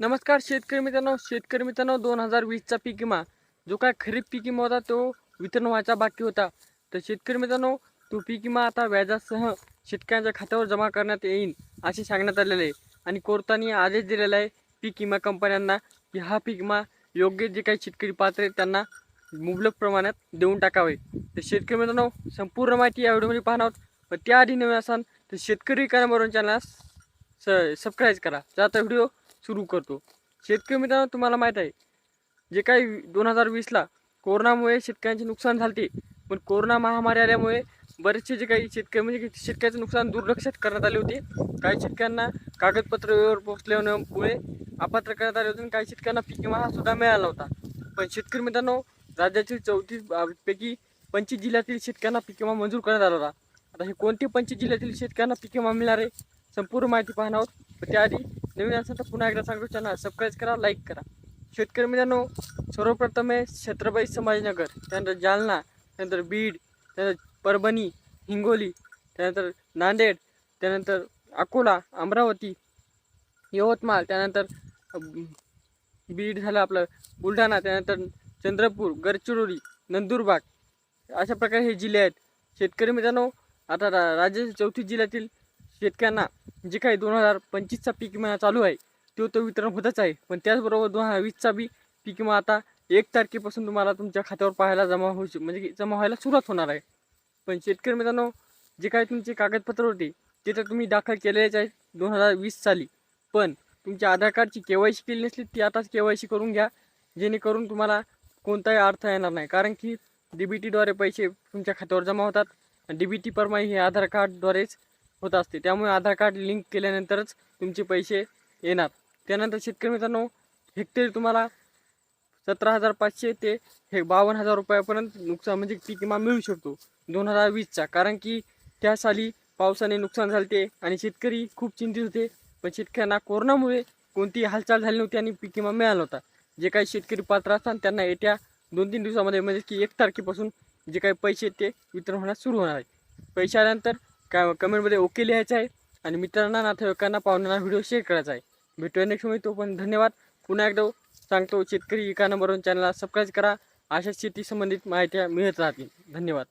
नमस्कार शेतकरी मित्रांनो शेतकरी मित्रांनो दोन हजार वीसचा पीक विमा. जो काय खरीप पीक विमा होता तो वितरण व्हायचा बाकी होता. तर शेतकरी मित्रांनो तो पीक विमा आता व्याजासह शेतकऱ्यांच्या खात्यावर जमा करण्यात येईल असे सांगण्यात आलेले आहे. आणि कोर्टाने आदेश दिलेला आहे पीक विमा कंपन्यांना की हा पीक विमा योग्य जे काही शेतकरी पात्र आहेत त्यांना मुबलक प्रमाणात देऊन टाकावे. तर शेतकरी मित्रांनो संपूर्ण माहिती या व्हिडिओमध्ये पाहणार आहोत. पण त्याआधी नवीन असाल तर शेतकरी कानावरून चॅनल स सबस्क्राईब करा. तर आता व्हिडिओ सुरू करतो. शेतकरी मित्रांनो तुम्हाला माहीत आहे जे काही दोन हजार वीसला कोरोनामुळे शेतकऱ्यांचे नुकसान झाले पण कोरोना महामारी आल्यामुळे बरेचसे जे काही शेतकरी म्हणजे शेतकऱ्याचं नुकसान दुर्लक्षित करण्यात आले होते. काही शेतकऱ्यांना कागदपत्र वेळेवर पोहोचल्यामुळे अपात्र करण्यात आले होते आणि काही शेतकऱ्यांना पीक विमा सुद्धा मिळाला होता पण शेतकरी मित्रांनो राज्यातील चौतीस पैकी पंचवीस जिल्ह्यातील शेतकऱ्यांना पीक विमा मंजूर करण्यात आला होता. आता हे कोणते पंचवीस जिल्ह्यातील शेतकऱ्यांना पीक विमा मिळणार आहे संपूर्ण माहिती पाहणार आहोत. पण त्याआधी नवीन असेल तर पुन्हा एकदा सांगतो चॅनल सबस्क्राईब करा लाईक करा. शेतकरी मित्रांनो सर्वप्रथम आहे छत्रपती संभाजीनगर त्यानंतर जालना त्यानंतर बीड त्यानंतर परभणी हिंगोली त्यानंतर नांदेड त्यानंतर अकोला अमरावती यवतमाळ त्यानंतर बीड झालं आपलं बुलढाणा त्यानंतर चंद्रपूर गडचिरोली नंदुरबार अशा प्रकारे हे जिल्हे आहेत. शेतकरी मित्रांनो आता रा राज्याच्या चौथी जिल्ह्यातील शेतकऱ्यांना जे काही दोन हजार पंचवीसचा पीक विमा चालू आहे तो तो वितरण होतच आहे. पण त्याचबरोबर दोन हजार वीसचा बी पीक विमा आता एक तारखेपासून तुम्हाला तुमच्या खात्यावर पाहायला जमा होऊ म्हणजे जमा व्हायला सुरुवात होणार आहे. पण शेतकरी मित्रांनो जे काही तुमचे कागदपत्र होते ते तर तुम्ही दाखल केलेलेच आहेत दोन हजार वीस साली पण तुमच्या आधार कार्डची के वाय सी केली नसली ती आताच के वाय सी करून घ्या. जेणेकरून तुम्हाला कोणताही अर्थ येणार नाही. कारण की डी बी टीद्वारे पैसे तुमच्या खात्यावर जमा होतात. डी बी टी परमाई हे आधार कार्डद्वारेच होत असते. त्यामुळे आधार कार्ड लिंक केल्यानंतरच तुमचे पैसे येणार. त्यानंतर शेतकरी मित्रांनो हेक्टरी तुम्हाला सतरा हजार पाचशे ते हे बावन्न हजार रुपयापर्यंत नुकसान म्हणजे पीक विमा मिळू शकतो. दोन हजार वीसचा. कारण की त्या साली पावसाने नुकसान झाले आणि शेतकरी खूप चिंतित होते. पण शेतकऱ्यांना कोरोनामुळे कोणतीही हालचाल झाली नव्हती आणि पीक विमा मिळाला होता जे काही शेतकरी पात्र असतात त्यांना येत्या दोन तीन दिवसामध्ये म्हणजे की एक तारखेपासून जे काही पैसे आहेत ते वितरण होण्यास सुरू होणार आहे. पैसे आल्यानंतर काय कमेंटमध्ये ओके लिहायचं आहे. आणि मित्रांना नातेवाईकांना पाहुण्यांना व्हिडिओ शेअर करायचा आहे. भेटूया नेक्स्ट वेळी तो पण धन्यवाद. पुन्हा एकदा सांगतो शेतकरी एका नंबरवरून चॅनलला सबस्क्राईब करा. अशा शेती संबंधित माहित्या मिळत राहतील. धन्यवाद.